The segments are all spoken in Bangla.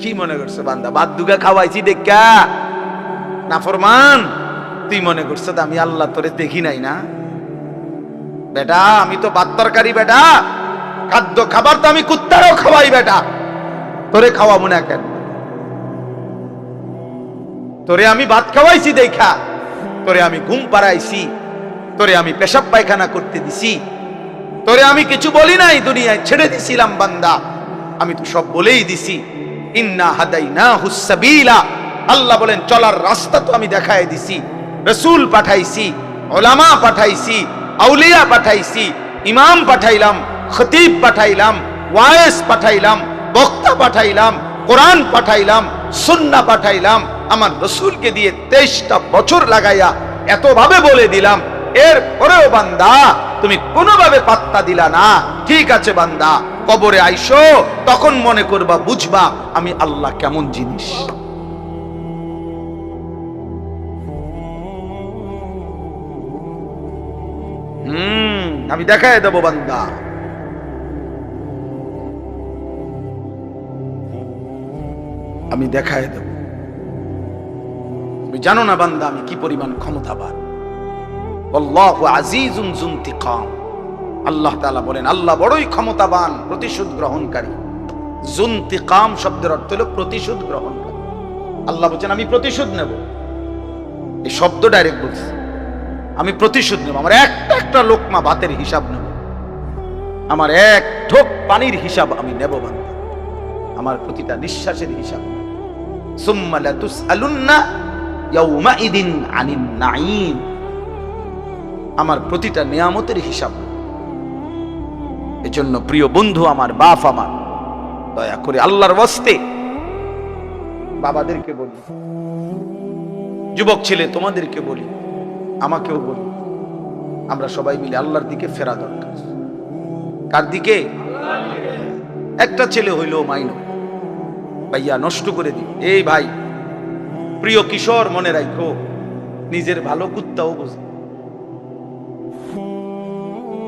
কি মনে করছ বান্দা? বাদ দুগা খাওয়াইছি দেখা না, ফরমান? তুই মনে করছ আমি আল্লাহ তোরে দেখি নাই না? বেটা, আমি তো বাদ তরকারি, বেটা। খাদ্য খাবার তো আমি কুত্তারও খাওয়াই, বেটা। তোরে খাওয়াবো না কেন? তোরে আমি ভাত খাওয়াইছি দেখা তোরে আমি ঘুম পাড়াইছি। তোরে আমি পেশাব পায়খানা করতে দিছি। তোরে আমি কিছু বলি নাই দুনিয়ায়, ছেড়ে দিছিলাম বান্দা। আমি তো সব বলেই দিছি। ইন্না হাদাইনা হুসাবিলা আল্লাহ বলেন, চলার রাস্তা তো আমি দেখায় দিছি। রসুল পাঠাইছি ওলামা পাঠাইছি, আউলিয়া পাঠাইছি, ইমাম পাঠাইলাম, খতিব পাঠাইলাম, ওয়ায়েস পাঠাইলাম, বক্তা পাঠাইলাম, কোরআন পাঠাইলাম সুন্না পাঠাইলাম। আমার রসুলকে দিয়ে তেইশটা বছর লাগাইয়া এতভাবে বলে দিলাম এর পরেও বান্দা, তুমি কোনোভাবে পাত্তা দিলা না। ঠিক আছে বান্দা কবরে আইসো, তখন মনে করবা, বুঝবা আমি আল্লাহ কেমন জিনিস। আমি দেখায় দেবো বান্দা। আমি দেখায় দেব। তুমি জানো না বান্দা আমি কি পরিমাণ ক্ষমতাবান। আল্লাহ আজিজুন জুন্তিকাম। আল্লাহ তাআলা বলেন, আল্লাহ বড়ই ক্ষমতাবান, প্রতিশোধ গ্রহণকারী। জুন্তিকাম শব্দের অর্থ হলো প্রতিশোধ গ্রহণকারী। আল্লাহ বলছেন, আমি প্রতিশোধ নেব। এই শব্দ ডাইরেক্ট বলছে। আমি প্রতিশোধ নেব, আমার একটা একটা লোকমা ভাতের হিসাব নেব। আমার এক ঢোক পানির হিসাব আমি নেব বান্দা আমার প্রতিটা নিঃশ্বাসের হিসাব লাতুসআলুন্না ইয়াউমাইদিন আনিন আমার প্রতিটা নিয়ামতের হিসাব এজন্য প্রিয় বন্ধু আমার, বাপ আমার, দয়া করে আল্লাহর বস্তে বাবাদেরকে বলি। যুবক ছেলে, তোমাদেরকে বলি, আমাকেও বলি, আমরা সবাই মিলে আল্লাহর দিকে ফেরা দরকার। কার দিকে? একটা ছেলে হইলেও মাইন। ভাইয়া, নষ্ট করে দিই এই ভাই, প্রিয় কিশোর মনে রাখো নিজের ভালো কুত্তাও বোঝে।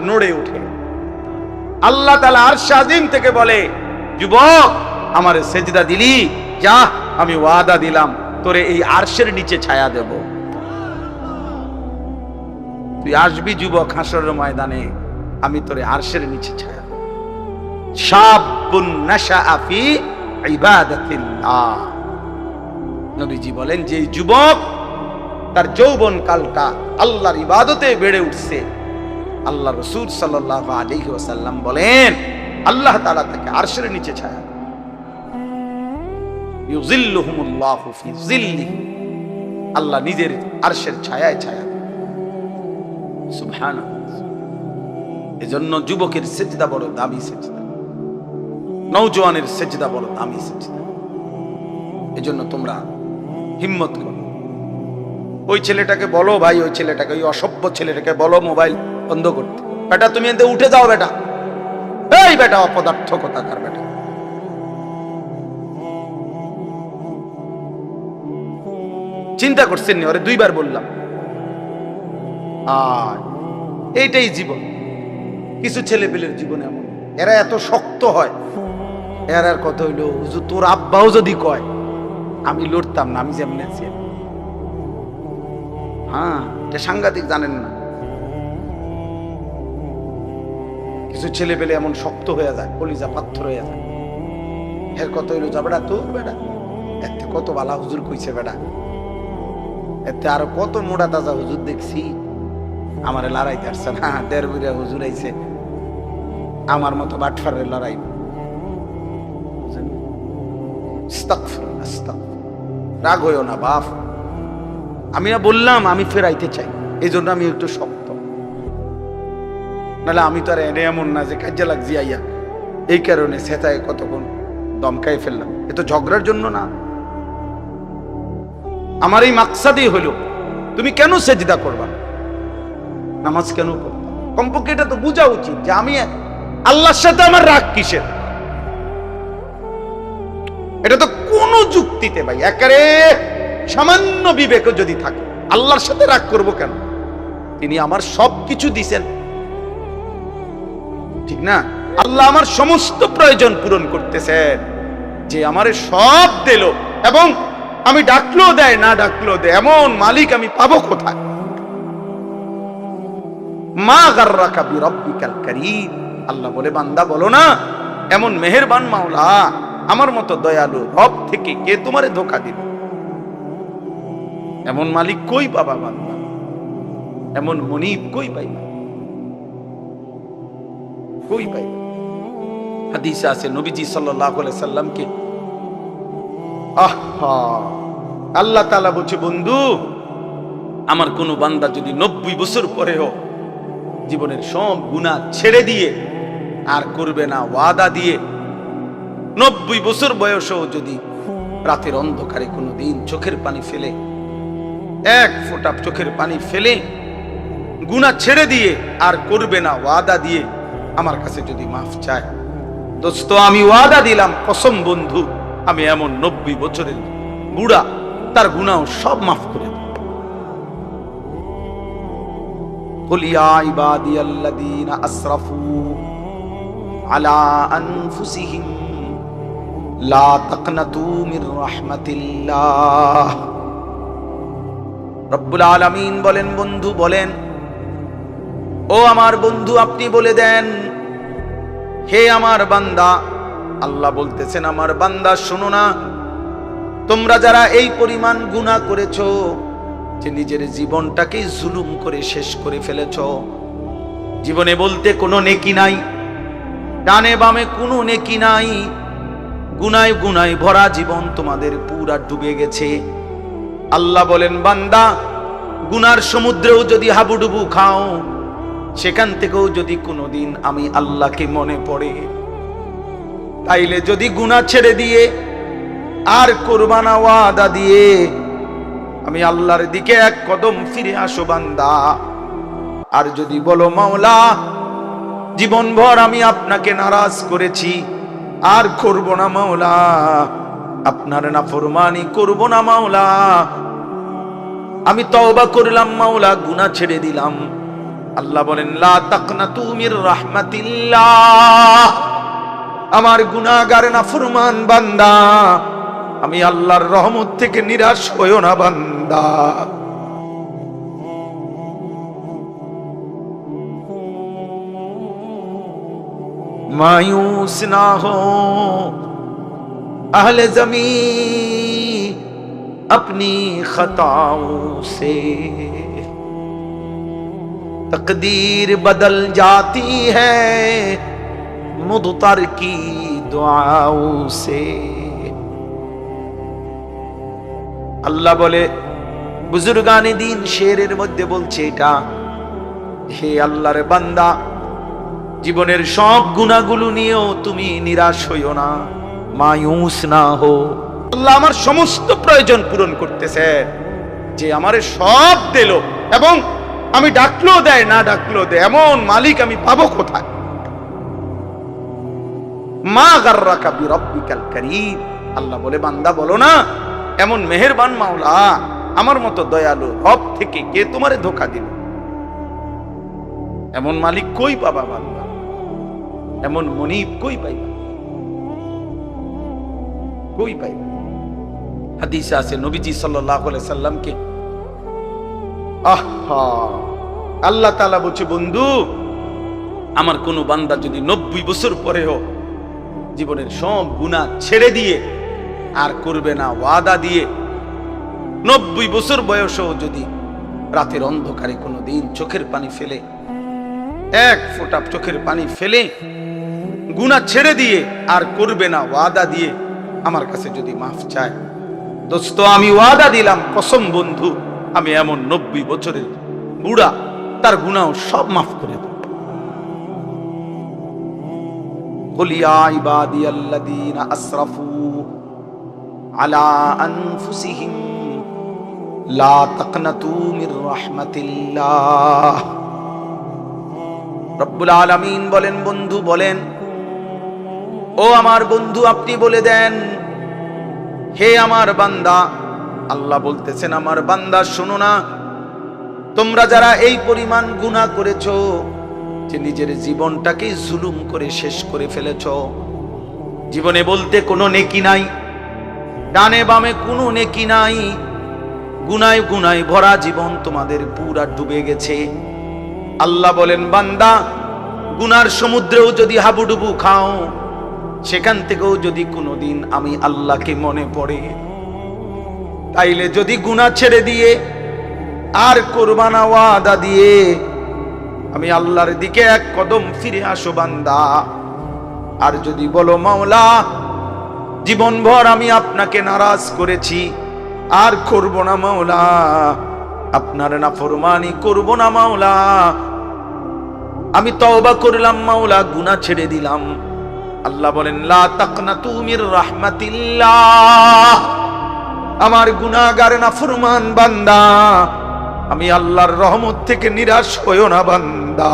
নড়ে ওঠে। আল্লাহ তালা আরশ আজিম থেকে বলে, যুবক, আমার সেজদা দিলি? যা, আমি ওয়াদা দিলাম। তোরে এই আরশের নিচে ছায়া দেব। তুই আসবি যুবক হাসরের ময়দানে, আমি তোরে আরশের নিচে ছায়া নবীজি বলেন, যে যুবক, তার যৌবন কালটা আল্লাহর ইবাদতে বেড়ে উঠছে আল্লাহ রসুল সাল্লাহ আলাইহি ওয়াসাল্লাম বলেন, আল্লাহ তাআলা তাকে আরশের নিচে ছায়া আল্লাহ নিজের আরশের ছায়া। এজন্য যুবকের সেজদা বড় দামি নৌজওয়ানের বড় দামি এজন্য তোমরা হিম্মত করো। ওই ছেলেটাকে বলো ভাই, ওই ছেলেটাকে, ওই অসভ্য ছেলেটাকে বলো মোবাইল। বন্ধ করতে। বেটা, তুমি এতে উঠে যাও বেটা। এই বেটা অপদার্থ কথাকার বেটা। চিন্তা করছেন নি? ওরে দুইবার বললাম। আর এইটাই জীবন। কিছু ছেলে পেলের জীবনে এমন। এরা এত শক্ত হয়। এর আর কথা হইল তোর আব্বাও যদি কয়, আমি লড়তাম না, আমি যেমন আছি। হ্যাঁ এটা সাংঘাতিক জানেন না। কিছু ছেলে পেলে এমন শক্ত হয়ে যায়, কলিজা পাথর হয়ে যায়। এর কত হইল, যা বেটা, তোর বেটা, এতে কত বালা হুজুর কইছে বেটা। এতে আরও কত মোটা তাজা হুজুর দেখছি। আমারে লড়াই আসছে না, দেড় বুড়িয়া হুজুর আইছে। আমার মতো বাটফারের লড়াই। রাগ হইও না, বাপ। আমি না বললাম, আমি ফেরাইতে চাই। এই জন্য আমি একটু শক্ত নাহলে আমি তো আর এনে এমন না যে কাজে লাগছি, আইয়া। এই কারণে সেতায় কতক্ষণ দমকাই ফেললাম। এ তো ঝগড়ার জন্য না। আমার এই মাকসাদই হলো, তুমি কেন সেজদা করবা? নামাজ কেন কমপক্ষে এটা তো বোঝা উচিত যে আমি আল্লাহর সাথে আমার রাগ কিসের? এটা তো কোনো যুক্তিতে ভাই একারে সামান্য বিবেক যদি থাকে, আল্লাহর সাথে রাগ করব কেন? তিনি আমার সব কিছু দিছেন ঠিক না? আল্লাহ আমার সমস্ত প্রয়োজন পূরণ করতেছেন যে আমারে সব দিল এবং আমি ডাকলেও দেয়, না ডাকলেও দেয়, এমন মালিক আমি পাবো কোথায়? মা গার্রাকা বিরব্বিকাল কারীম। আল্লাহ বলে, বান্দা বলো না, এমন মেহেরবান মাওলা, আমার মতো দয়ালু রব থেকে কে তোমারে ধোকা দিবে? এমন মালিক কই পাবা বান্দা এমন মনিব কই পাইবা কই পাইবা? হাদিসে আছে, নবীজি সাল্লাল্লাহু আলাইহি সাল্লামকে, আহা আল্লাহ তাআলা বলছে, বন্ধু, আমার কোন বান্দা যদি নব্বই বছর পরেও জীবনের সব গুণা ছেড়ে দিয়ে আর করবে না, ওয়াদা দিয়ে, নব্বই বছর বয়সেও যদি রাতের অন্ধকারে কোনো দিন চোখের পানি ফেলে, এক ফোঁটা চোখের পানি ফেলে গুণা ছেড়ে দিয়ে আর করবে না, ওয়াদা দিয়ে আমার কাছে যদি মাফ চায়। দোস্ত, আমি ওয়াদা দিলাম, কসম বন্ধু, আমি এমন নব্বই বছরের বুড়া, তার গুণাও সব মাফ করে বলেন, বন্ধু, বলেন ও আমার বন্ধু, আপনি বলে দেন, হে আমার বান্দা। আল্লাহ বলতেছেন, আমার বান্দা, শোনো না, তোমরা যারা এই পরিমাণ গুনাহ করেছ, যে নিজের জীবনটাকে জুলুম করে শেষ করে ফেলেছ, জীবনে বলতে কোনো নেকি নাই, ডানে বামে কোনো নেকি নাই, গুনায় গুনায় ভরা জীবন তোমাদের পুরা ডুবে গেছে। আল্লাহ বলেন, বান্দা, গুনার সমুদ্রেও যদি হাবুডুবু খাও সেখান থেকেও যদি কোনোদিন আমি আল্লাহকে মনে পড়ে, তাইলে যদি গুনাহ ছেড়ে দিয়ে আর কোরবানা ওয়াদা দিয়ে আমি আল্লাহর দিকে এক কদম ফিরে আসো বান্দা। আর যদি বলো, মাওলা, জীবনভর আমি আপনাকে নারাজ করেছি, আর করব না মাওলা, আপনার না ফরমানি করব না মাওলা, আমি তওবা করলাম মাওলা, গুনাহ ছেড়ে দিলাম। আল্লাহ বলেন লা তাকনাতু মির রাহমাতিল্লাহ আমার গুনাহগার না ফরমান বান্দা আমি আল্লাহর রহমত থেকে নিরাশ হইও না বান্দা मायूस ना हो अहले जमी अपनी खताओं से तकदीर बदल जाती है मुदतर की दुआओं से আল্লাহ বলে বুজুর্গানি দিন শেরের মধ্যে বলছে এটা হে আল্লাহর বান্দা জীবনের সব গুণাগুলো নিয়েও তুমি নিরাশ হইও না মায়ুস না হো আল্লাহ আমার সমস্ত প্রয়োজন পূরণ করতেছে যে আমারে সব দিল এবং আমি ডাকলেও দেয়, না ডাকলেও দেয়। এমন মালিক আমি পাবো কোথায়? মা গার্রাকা বিরব্বিকাল কারীম। আল্লাহ বলে, বান্দা বলো না, এমন মেহেরবান মাওলা, আমার মতো দয়ালু রব থেকে কে তোমারে ধোকা দিল এমন মালিক কই পাবা বান্দা? এমন মনিব কই পাইবা? কই পাইবা? হাদিসে আছে, নবীজি সাল্লাল্লাহু আলাইহি সাল্লামকে আল্লাহ তাআলা বলছে, বন্ধু, আমার কোনো বান্দা যদি নব্বই বছর পরেও জীবনের সব গুণা ছেড়ে দিয়ে আর করবে না, ওয়াদা দিয়ে নব্বই বছর বয়সেও যদি রাতের অন্ধকারে কোনো দিন চোখের পানি ফেলে, এক ফোঁটা চোখের পানি ফেলে গুণা ছেড়ে দিয়ে আর করবে না, ওয়াদা দিয়ে আমার কাছে যদি মাফ চায়, দোস্ত, আমি ওয়াদা দিলাম, কসম বন্ধু। আমি এমন নব্বই বছরের বুড়া, তার গুণাও সব মাফ করে বলিয়া আলামিন বলেন, বন্ধু, বলেন, ও আমার বন্ধু, আপনি বলে দেন, হে আমার বান্দা আল্লাহ বলতেছেন, আমার বান্দা, শোনো না। তোমরা যারা এই পরিমাণ গুনাহ করেছ, যে নিজের জীবনটাকে জুলুম করে শেষ করে ফেলেছ, জীবনে বলতে কোনো নেকি নাই, ডানে বামে কোনো নেকি নাই, গুনায় গুনায় ভরা জীবন তোমাদের পুরা ডুবে গেছে। আল্লাহ বলেন, বান্দা, গুনার সমুদ্রেও যদি হাবুডুবু খাও, সেখান থেকেও যদি কোনোদিন আমি আল্লাহকে মনে পড়ে তাইলে যদি গুনাহ ছেড়ে দিয়ে আর কোরবানা ওয়াদা দিয়ে আমি আল্লাহর দিকে এক কদম ফিরে আসো বান্দা। আর যদি বলো, মাওলা, জীবনভর আমি আপনাকে নারাজ করেছি, আর করব না মাওলা, আপনার না ফরমানি করব না মাওলা। আমি তওবা করলাম মাওলা, গুনাহ ছেড়ে দিলাম। আল্লাহ বলেন, লা তাকনাতু মির রাহমাতিল্লাহ। আমার গুনাগারে না ফুরমান বান্দা। আমি আল্লাহর রহমত থেকে নিরাশ হইও না বান্দা।